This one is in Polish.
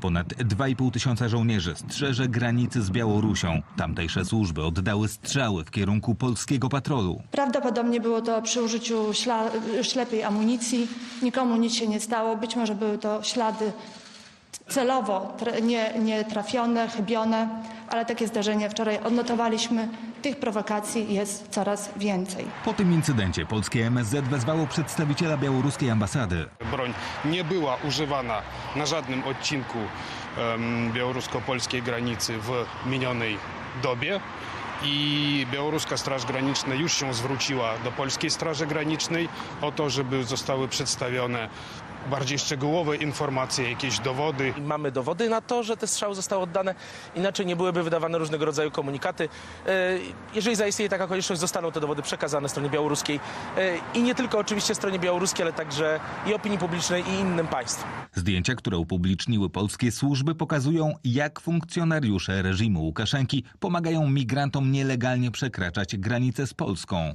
Ponad 2,5 tysiąca żołnierzy strzeże granicy z Białorusią. Tamtejsze służby oddały strzały w kierunku polskiego patrolu. Prawdopodobnie było to przy użyciu śla- ślepej amunicji. Nikomu nic się nie stało. Być może były to ślady celowo nie, nie trafione, chybione, ale takie zdarzenia wczoraj odnotowaliśmy. Tych prowokacji jest coraz więcej. Po tym incydencie polskie MSZ wezwało przedstawiciela białoruskiej ambasady. Broń nie była używana na żadnym odcinku em, białorusko-polskiej granicy w minionej dobie. I białoruska Straż Graniczna już się zwróciła do polskiej Straży Granicznej o to, żeby zostały przedstawione bardziej szczegółowe informacje, jakieś dowody. I Mamy dowody na to, że te strzały zostały oddane, inaczej nie byłyby wydawane różnego rodzaju komunikaty. E, Jeżeli zaistnieje taka konieczność, zostaną te dowody przekazane stronie białoruskiej E, i nie tylko oczywiście stronie białoruskiej, ale także i opinii publicznej i innym państwom. Zdjęcia, które upubliczniły polskie służby, pokazują, jak funkcjonariusze reżimu Łukaszenki pomagają migrantom nielegalnie przekraczać granicę z Polską.